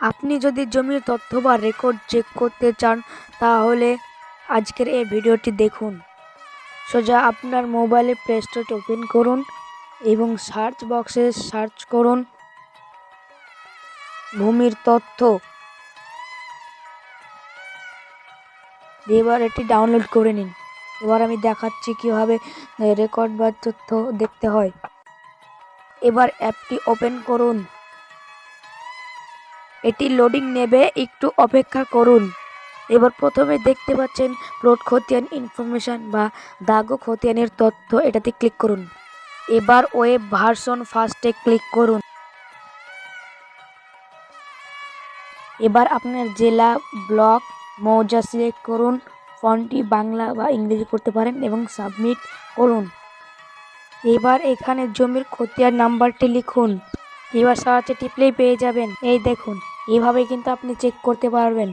আপনি যদি জমির তথ্য বা রেকর্ড চেক করতে চান, তাহলে আজকের এই ভিডিওটি দেখুন। সোজা আপনার মোবাইলে প্লে স্টোরটি ওপেন করুন এবং সার্চ বক্সে সার্চ করুন। ভূমির তথ্য। এবার এটি ডাউনলোড করে নিন। এবার আমি দেখাচ্ছি কীভাবে রেকর্ড বা তথ্য দেখতে হয়। এবার অ্যাপটি ওপেন করুন। এটি লোডিং নেবে, একটু অপেক্ষা করুন। এবার প্রথমে দেখতে পাচ্ছেন প্লট খতিয়ান ইনফরমেশন বা দাগো খতিয়ানের তথ্য, এটাতে ক্লিক করুন। এবার ওয়েব ভার্সন ফার্স্টে ক্লিক করুন। এবার আপনার জেলা ব্লক মৌজা সিলেক্ট করুন ফন্টটি বাংলা বা ইংরেজি করতে পারেন এবং সাবমিট করুন। এবার এখানে জমির খতিয়ান নাম্বারটি লিখুন। এবার সার্চে টিপলেই পেয়ে যাবেন। এই দেখুন। এইভাবে কিন্তু আপনি চেক করতে পারবেন।